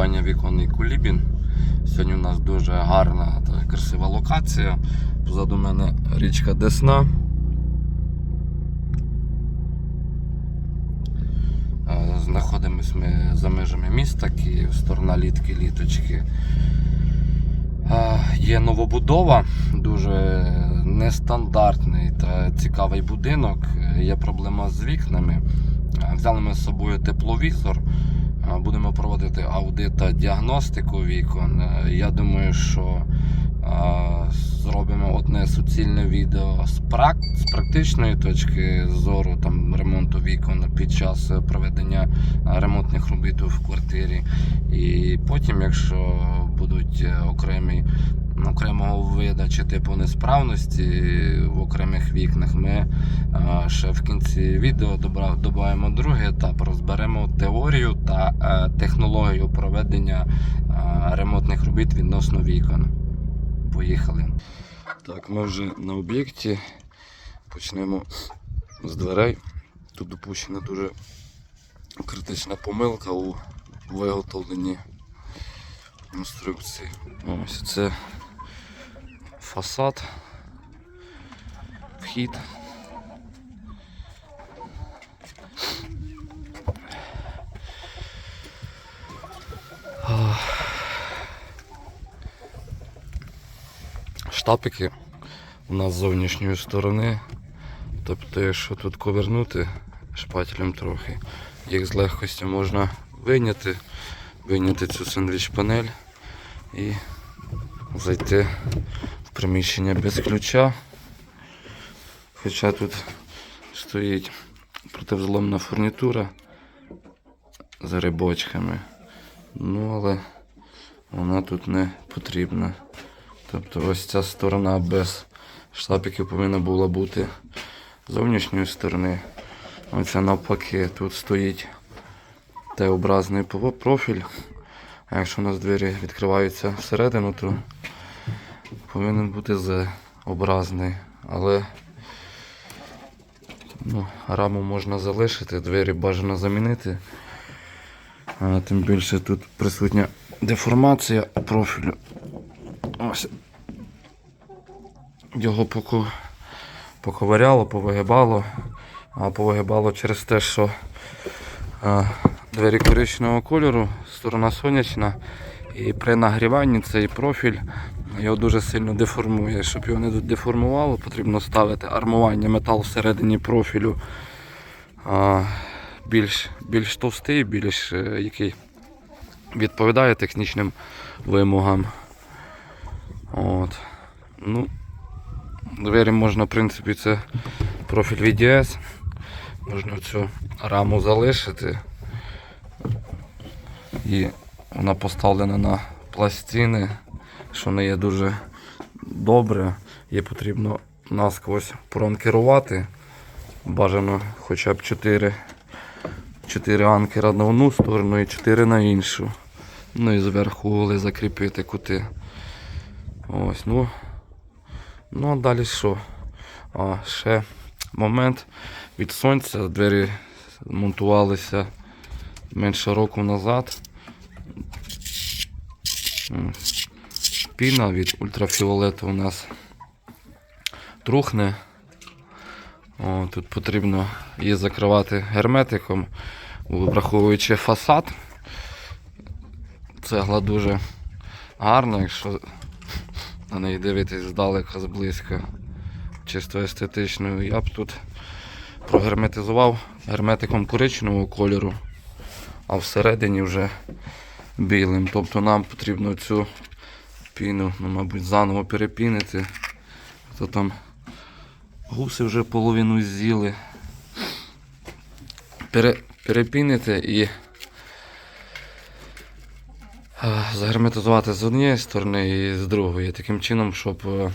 компанія Віконний Кулібін. Сьогодні у нас дуже гарна та красива локація. Позаду мене річка Десна. Е, Знаходимось ми за межами міста Київ, сторона літки, літочки. Е, Є новобудова, дуже нестандартний та цікавий будинок. Є проблема з вікнами. Е, Взяли ми з собою тепловізор. Е, Будемо проводити аудит та діагностику вікон. Е, Я думаю, що е, зробимо одне суцільне відео з, з практичної точки зору там, ремонту вікон під час проведення ремонтних робіт в квартирі. І потім, якщо будуть окремі окремого вида чи типу несправності в окремих вікнах, ми е, ще в кінці відео додаємо другий етап, розберемо теорію та е, технологію проведення е, ремонтних робіт відносно вікон. Поїхали. Так, ми вже на об'єкті. Почнемо з дверей. Тут допущена дуже критична помилка у виготовленні інструкції. Ось це фасад, вхід. Штапики у нас з зовнішньої сторони. Тобто, якщо тут ковернути шпателем трохи, їх з легкостю можна вийняти, вийняти цю сендвіч-панель і зайти приміщення без ключа. Хоча тут стоїть противзломна фурнітура з рибочками. Ну, але вона тут не потрібна. Тобто ось ця сторона без штапиків повинна була бути зовнішньої сторони. Оця навпаки, тут стоїть Т-образний профіль. А якщо у нас двері відкриваються всередину, то повинен бути З-образний. Але ну, раму можна залишити, двері бажано замінити. А, тим більше тут присутня деформація профілю. Ось. Його поку... поковиряло, повигибало, а повигибало через те, що а, двері коричневого кольору, сторона сонячна, і при нагріванні цей профіль його дуже сильно деформує. Щоб його не деформувало, потрібно ставити армування метал всередині профілю а, більш, більш товстий, більш е, який відповідає технічним вимогам. От. Ну, двері можна, в принципі, це профіль VDS. Можна цю раму залишити. І вона поставлена на пластини, що не є дуже добре. Її потрібно насквозь пронкерувати. Бажано хоча б 4, 4 анкера на одну сторону і 4 на іншу. Ну і зверху угли закріпити кути. Ось, ну. Ну а далі що? А, ще момент від сонця. Двері монтувалися менше року назад. М. Піна від ультрафіолету у нас трухне. О, тут потрібно її закривати герметиком, враховуючи фасад. Цегла дуже гарна, якщо на неї дивитись здалека, зблизька, чисто естетичною. Я б тут прогерметизував герметиком коричневого кольору, а всередині вже білим. Тобто нам потрібно цю піну, ну, мабуть, заново перепінити. То там гуси вже половину з'їли. Пере, перепінити і загерметизувати з однієї сторони і з другої. Таким чином, щоб е,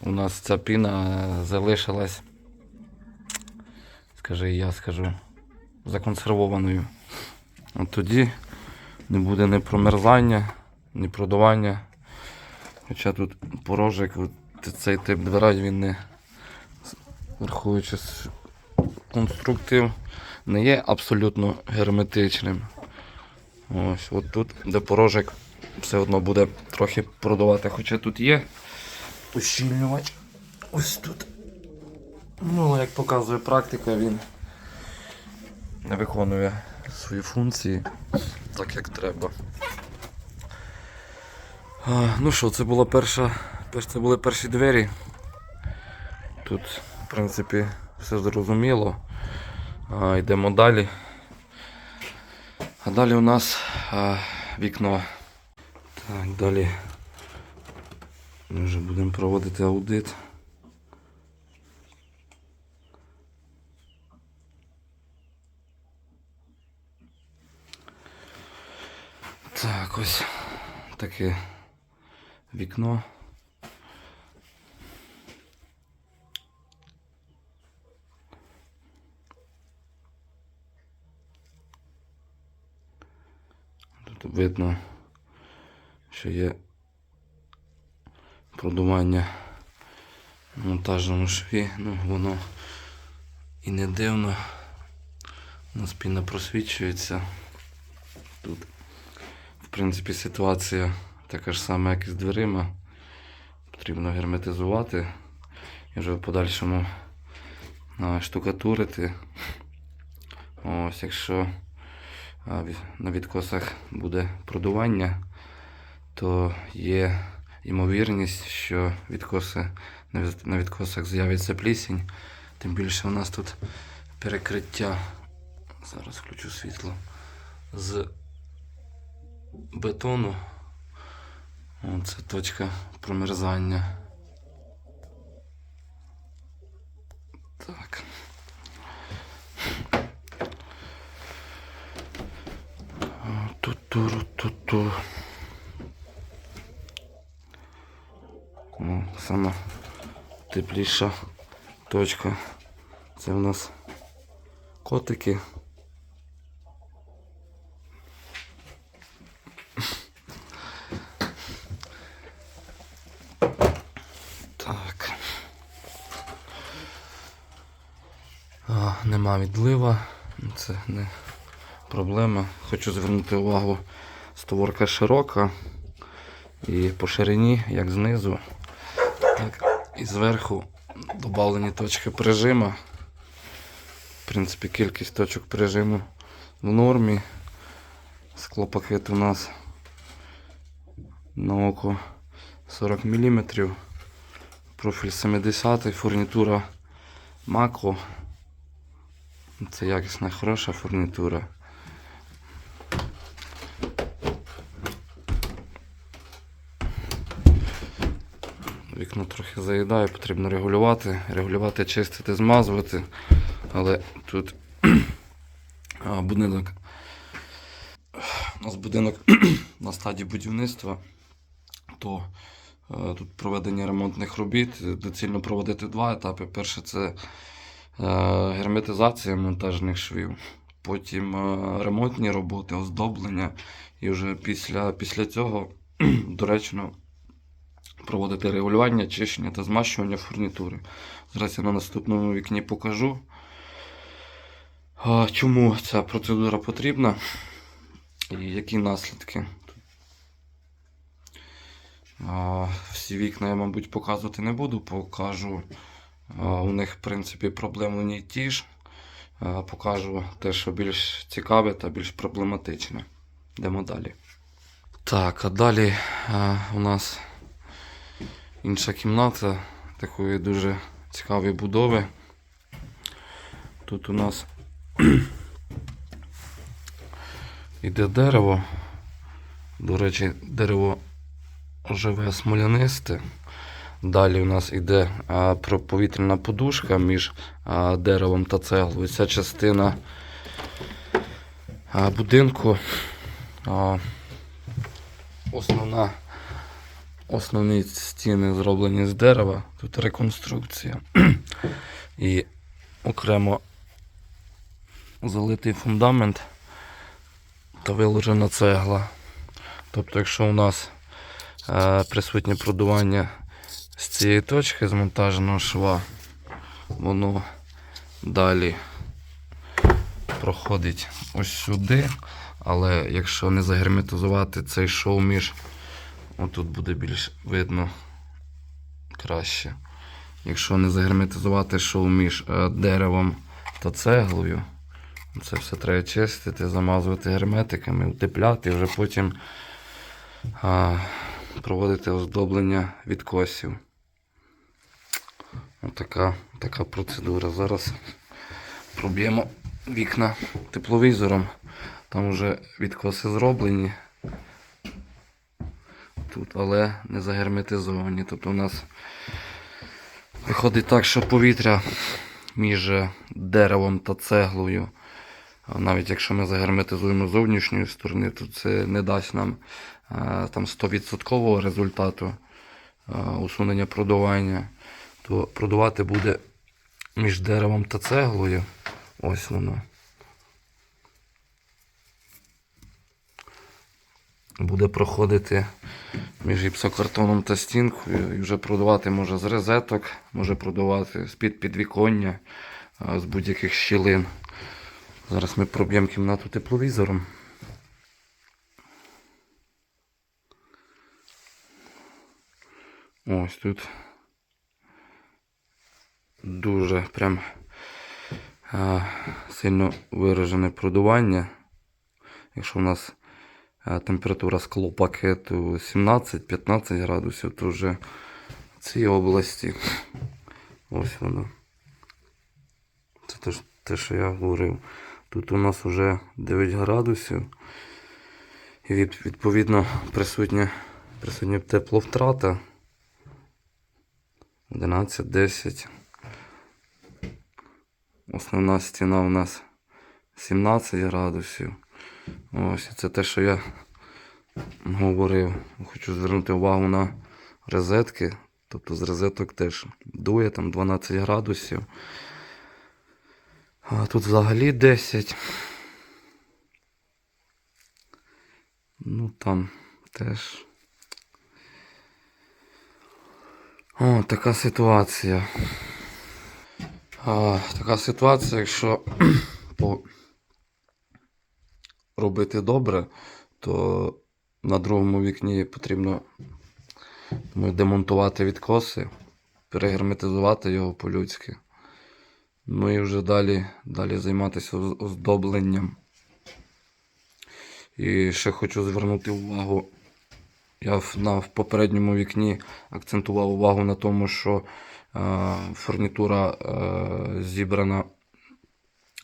у нас ця піна залишилась, скажи, я скажу, законсервованою. От тоді не буде ні промерзання, ні. Хоча тут порожик, цей тип дверей, він не враховуючи конструктив, не є абсолютно герметичним. Ось от тут, де порожик, все одно буде трохи продавати, хоча тут є ущільнювач. Ось тут. Ну, як показує практика, він не виконує свої функції так, як треба. Ну що, це була перша. Це були перші двері. Тут, в принципі, все зрозуміло. А, йдемо далі. А далі у нас а, вікно. Так, далі ми вже будемо проводити аудит. Так, ось таке вікно. Тут видно, що є продування в монтажному шві. Ну, воно і не дивно. У нас піна просвічується. Тут, в принципі, ситуація така ж сама, як і з дверима. Потрібно герметизувати і вже в подальшому штукатурити. Ось, якщо на відкосах буде продування, то є ймовірність, що відкоси, на відкосах з'явиться плісінь. Тим більше у нас тут перекриття. Зараз включу світло. З бетону. О, Це точка промерзання. Так. Ту-ту-ру-ту-ту. Ну, сама тепліша точка. Це у нас котики. Так. Відлива. Це не проблема. Хочу звернути увагу, створка широка. І по ширині, як знизу, так і зверху додавлені точки прижима. В принципі, кількість точок прижиму в нормі. Склопакет у нас на око 40 мм. Профіль 70 фурнітура Мако. Це якісна хороша фурнітура. Вікно трохи заїдає, потрібно регулювати, регулювати, чистити, змазувати. Але тут будинок. У нас будинок на стадії будівництва, то е, тут проведення ремонтних робіт. Доцільно проводити два етапи. Перше це герметизація монтажних швів, потім е, ремонтні роботи, оздоблення. І вже після, після цього доречно проводити регулювання, чищення та змащування фурнітури. Зараз я на наступному вікні покажу, чому ця процедура потрібна і які наслідки. Всі вікна я, мабуть, показувати не буду, покажу. У них, в принципі, проблем одні й ті ж. Покажу те, що більш цікаве та більш проблематичне. Йдемо далі. Так, а далі у нас інша кімната такої дуже цікавої будови. Тут у нас іде дерево. До речі, дерево живе смолянисте. Далі у нас іде а, про- повітряна подушка між деревом та цеглою. Ця частина будинку. Основна Основні стіни зроблені з дерева, тут реконструкція. І окремо залитий фундамент та виложена цегла. Тобто, якщо у нас е, присутнє продування цієї точки з монтажного шва, воно далі проходить ось сюди, Але якщо не загерметизувати цей шов між, отут буде більш видно краще. Якщо не загерметизувати шов між е, деревом та цеглою, це все треба чистити, замазувати герметиками, утепляти і вже потім а, проводити оздоблення відкосів. Отака така процедура. Зараз проб'ємо вікна тепловізором. Там вже відкоси зроблені. Тут, але не загерметизовані. Тобто у нас виходить так, що повітря між деревом та цеглою. Навіть якщо ми загерметизуємо зовнішньої сторони, то це не дасть нам е, там 100% результату е, усунення продування. То продувати буде між деревом та цеглою. Ось воно. Буде проходити між гіпсокартоном та стінкою і вже продавати може з розеток, може продавати з-під підвіконня, з будь-яких щілин. Зараз ми проб'ємо кімнату тепловізором. Ось тут дуже прям а, сильно виражене продування. Якщо у нас а, температура склопакету 17-15 градусів, то вже в цій області ось воно. Це те, що я говорив. Тут у нас вже 9 градусів. І від, відповідно присутня, присутня тепловтрата 11-10. Основна стіна у нас 17 градусів. Ось це те, що я говорив. Хочу звернути увагу на розетки. Тобто з розеток теж дує там 12 градусів. А тут взагалі 10. Ну там теж. О, така ситуація. А, така ситуація, якщо по... робити добре, то на другому вікні потрібно думаю, демонтувати відкоси, перегерметизувати його по-людськи. Ну і вже далі, далі займатися оздобленням. І ще хочу звернути увагу. Я в, на, в попередньому вікні акцентував увагу на тому, що фурнітура е, зібрана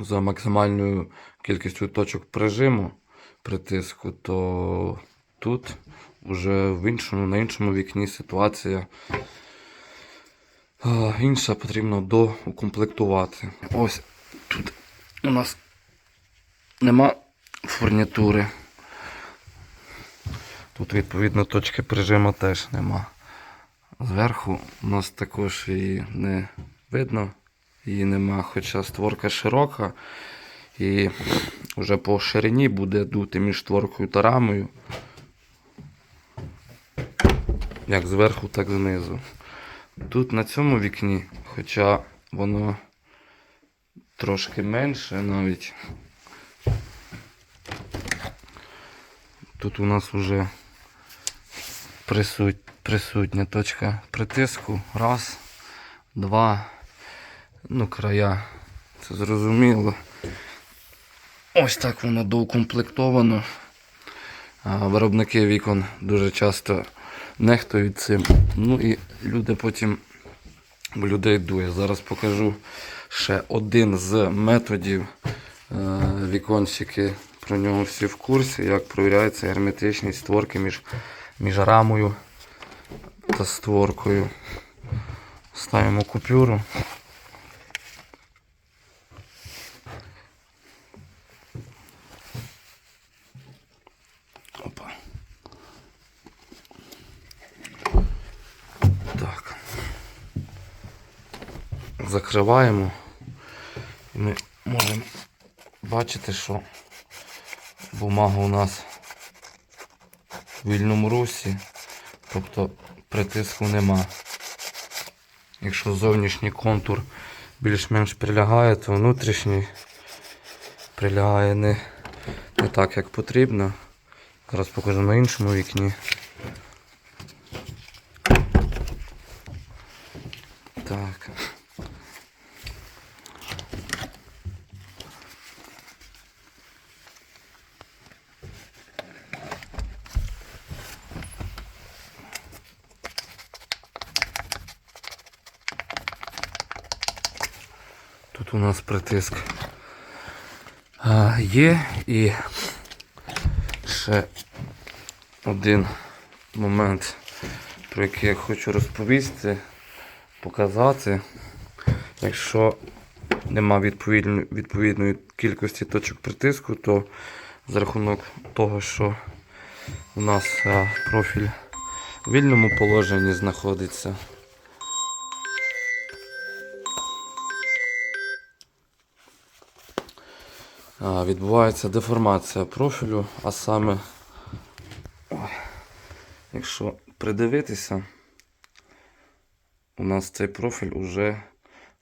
за максимальною кількістю точок прижиму притиску, то тут вже в іншому, на іншому вікні ситуація е, інша потрібно доукомплектувати. Ось тут у нас нема фурнітури. Тут, відповідно, точки прижиму теж нема. Зверху у нас також її не видно, її нема, хоча створка широка. І вже по ширині буде дути між створкою та рамою. Як зверху, так знизу. Тут на цьому вікні, хоча воно трошки менше навіть. Тут у нас вже присут... присутня точка притиску. Раз, два. Ну, края. Це зрозуміло. Ось так воно доукомплектовано. Виробники вікон дуже часто нехтують цим. Ну і люди потім людей дує. Зараз покажу ще один з методів. Е, Вікончики про нього всі в курсі, як провіряється герметичність створки між, між рамою та створкою. Ставимо купюру. Опа. Так. Закриваємо. І ми можемо бачити, що бумага у нас в вільному русі, тобто притиску нема. Якщо зовнішній контур більш-менш прилягає, то внутрішній прилягає не, не так, як потрібно. Зараз покажу на іншому вікні. Так. Тут у нас притиск є і ще один момент, про який я хочу розповісти, показати. Якщо нема відповідної, відповідної кількості точок притиску, то за рахунок того, що у нас профіль в вільному положенні знаходиться. Відбувається деформація профілю, а саме, якщо придивитися, у нас цей профіль уже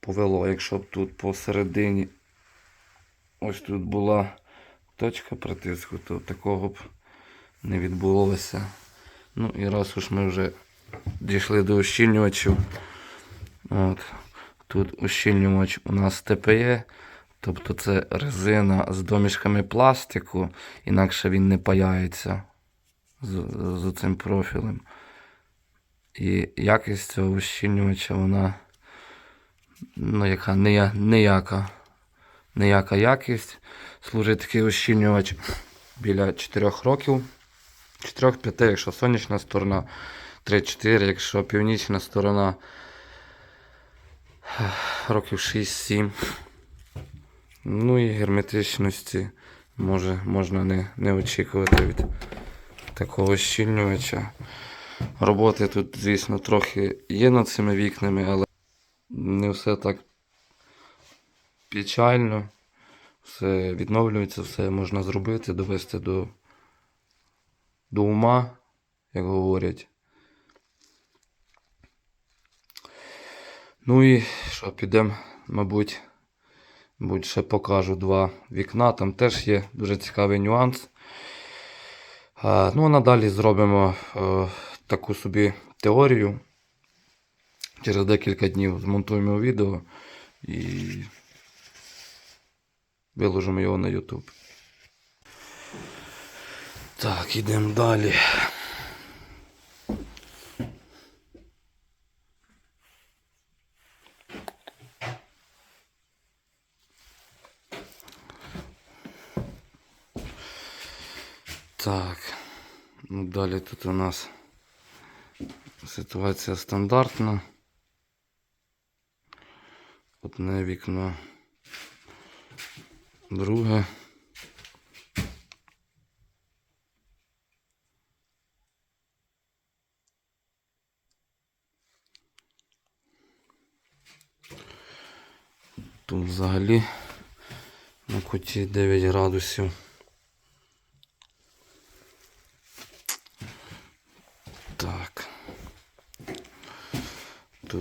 повело. Якщо б тут посередині ось тут була точка притиску, то такого б не відбулося. Ну і раз уж ми вже дійшли до ущільнювачів, от, тут ущільнювач у нас ТПЕ, тобто це резина з домішками пластику, інакше він не паяється з, з цим профілем. І якість цього ущільнювача, вона ну, яка неяка. Неяка якість. Служить такий ущільнювач біля 4 років. 4-5, якщо сонячна сторона, 3-4, якщо північна сторона років 6-7. Ну і герметичності може, можна не, не очікувати від такого щільнювача. Роботи тут, звісно, трохи є над цими вікнами, але не все так печально. Все відновлюється, все можна зробити, довести до, до ума, як говорять. Ну і що, підемо, мабуть, мабуть, ще покажу два вікна. Там теж є дуже цікавий нюанс. Ну, а надалі зробимо е, таку собі теорію. Через декілька днів змонтуємо відео і виложимо його на YouTube. Так, ідемо далі. Так, ну далі тут у нас ситуація стандартна. Одне вікно, друге. Тут взагалі на куті 9 градусів. Так.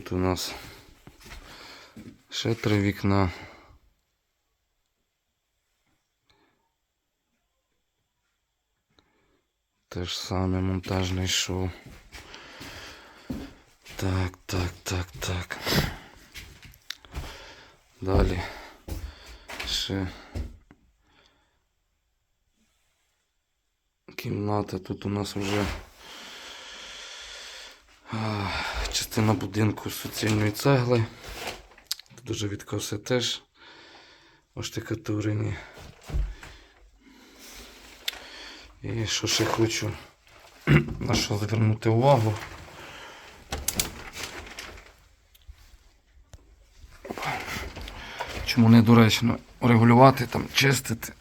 Тут у нас ще три вікна. Те ж саме монтажний шов. Так, так, так, так. Далі ще кімната. Тут у нас вже а, частина будинку з суцільної цегли. Тут уже відкоси теж оштукатурені. І що ще хочу на що звернути увагу. Чому недоречно регулювати, там, чистити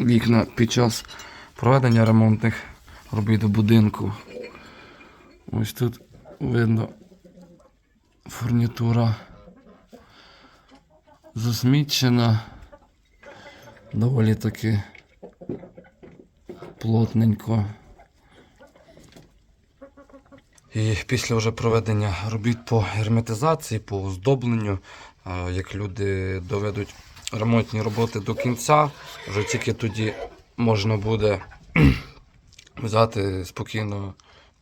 вікна під час проведення ремонтних робіт у будинку. Ось тут видно фурнітура засмічена. Доволі таки плотненько. І після вже проведення робіт по герметизації, по оздобленню, е, як люди доведуть ремонтні роботи до кінця, вже тільки тоді можна буде взяти спокійно,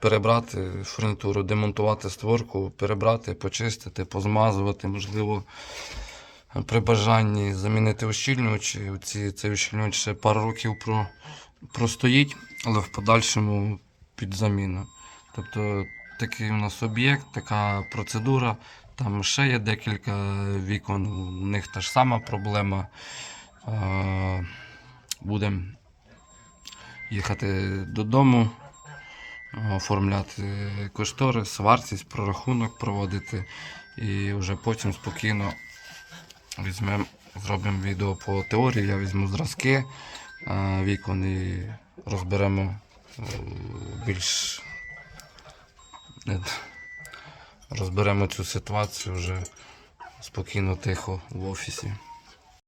перебрати фурнітуру, демонтувати створку, перебрати, почистити, позмазувати, можливо, при бажанні замінити ущільнювачі. Оці, цей ущільнювач ще пару років про, простоїть, але в подальшому під заміну. Тобто такий у нас об'єкт, така процедура. Там ще є декілька вікон, у них та ж сама проблема. Е, Будемо їхати додому, оформляти кошторис, вартість, прорахунок проводити і вже потім спокійно візьмемо, зробимо відео по теорії, я візьму зразки вікон і розберемо е, більш е, розберемо цю ситуацію вже спокійно, тихо в офісі.